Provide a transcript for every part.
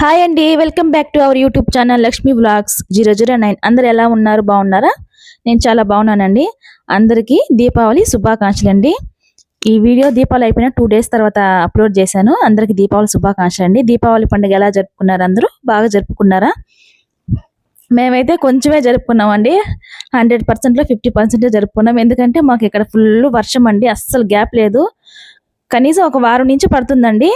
Hi అండి welcome back to our YouTube channel Lakshmi blogs zero zero nine అందరు ఎలా ఉన్నారు? బాగున్నారా? నేను చాలా బాగున్నానండి. అందరికీ దీపావళి శుభాకాంక్షలు అండి. ఈ వీడియో దీపావళి అయిపోయిన టూ డేస్ తర్వాత అప్లోడ్ చేశాను. అందరికీ దీపావళి శుభాకాంక్షలు అండి. దీపావళి పండుగ ఎలా జరుపుకున్నారు అందరూ? బాగా జరుపుకున్నారా? మేమైతే కొంచెమే జరుపుకున్నామండి. హండ్రెడ్ పర్సెంట్లో ఫిఫ్టీ పర్సెంటే జరుపుకున్నాం. ఎందుకంటే మాకు ఇక్కడ ఫుల్ వర్షం అండి. అస్సలు గ్యాప్ లేదు. కనీసం ఒక వారం నుంచి పడుతుందండి.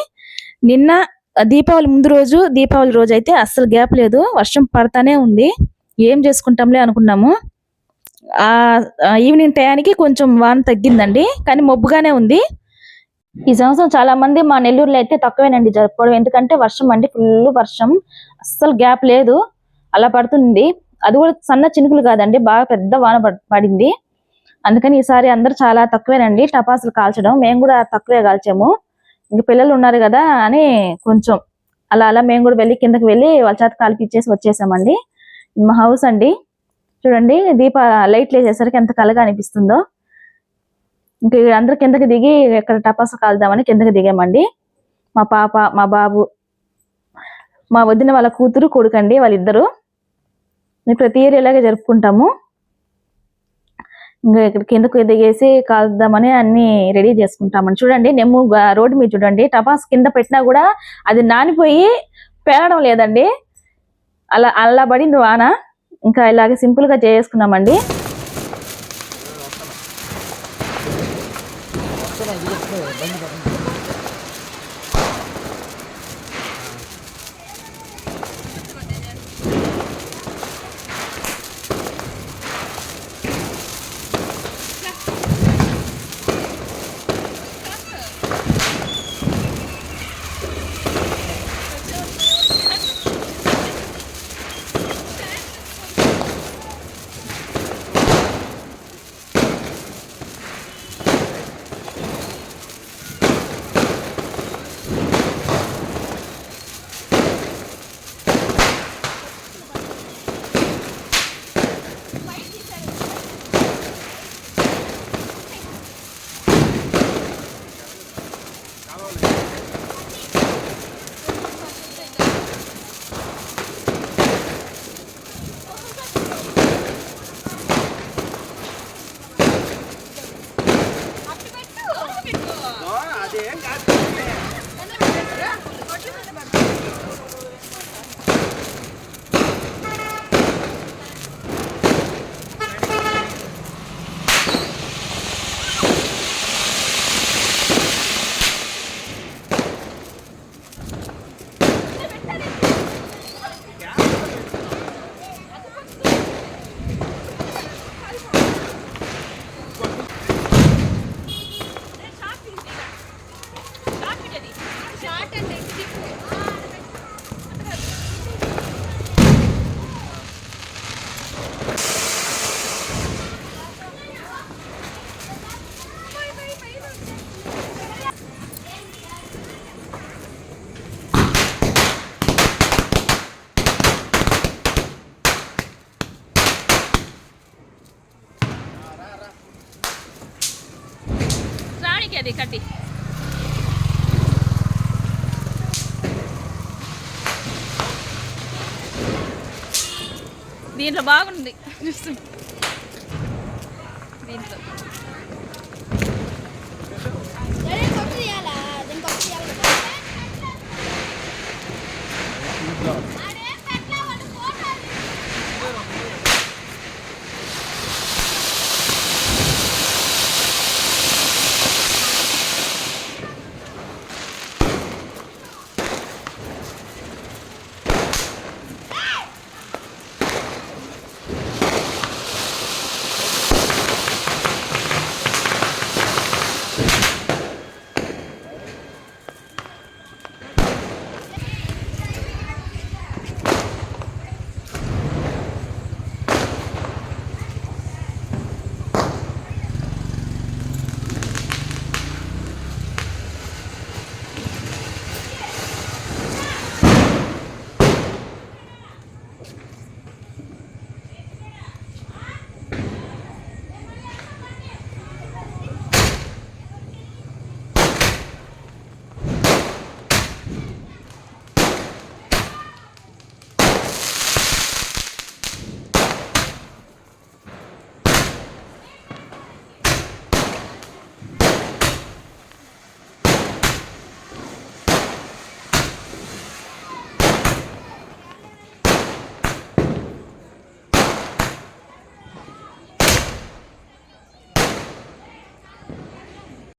నిన్న దీపావళి ముందు రోజు దీపావళి రోజు అయితే అస్సలు గ్యాప్ లేదు. వర్షం పడతానే ఉంది. ఏం చేసుకుంటాంలే అనుకున్నాము. ఆ ఈవినింగ్ టయానికి కొంచెం వాన తగ్గిందండి కానీ మబ్బుగానే ఉంది. ఈ సంవత్సరం చాలా మంది మా నెల్లూరులో అయితే తక్కువేనండి జరుపుకోవడం ఎందుకంటే వర్షం అండి ఫుల్ వర్షం. అస్సలు గ్యాప్ లేదు. అలా పడుతుంది. అది కూడా సన్న చినుకులు కాదండి బాగా పెద్ద వాన పడింది. అందుకని ఈసారి అందరూ చాలా తక్కువేనండి. టపాసులు కాల్చడం మేము కూడా తక్కువే కాల్చాము. ఇంక పిల్లలు ఉన్నారు కదా అని కొంచెం అలా అలా మేము కూడా వెళ్ళి కిందకి వెళ్ళి వాళ్ళ చేత కాల్పిచ్చేసి వచ్చేసామండి. మా హౌస్ అండి. చూడండి దీప లైట్లు వేసేసరికి ఎంత కలగా అనిపిస్తుందో. ఇంక అందరు కిందకి దిగి ఎక్కడ టపాసు కాల్దామని కిందకి దిగామండి. మా పాప మా బాబు మా వదిన వాళ్ళ కూతురు కొడుకండి వాళ్ళిద్దరు. మేము ప్రతి ఇయర్ ఇలాగే జరుపుకుంటాము. ఇంకా ఇక్కడ కిందకు ఎదిగేసి కాల్దామని అన్ని రెడీ చేసుకుంటామని చూడండి నెమ్ము రోడ్డు మీద చూడండి టపాస్ కింద పెట్టినా కూడా అది నానిపోయి పేలడం లేదండి. అలా అలా పడింది వాన. ఇంకా ఇలాగే సింపుల్గా చేసుకున్నామండి. నీకు అది కట్టి. దీంట్లో బాగుంది. చూస్తుంది దీంట్లో Yeah.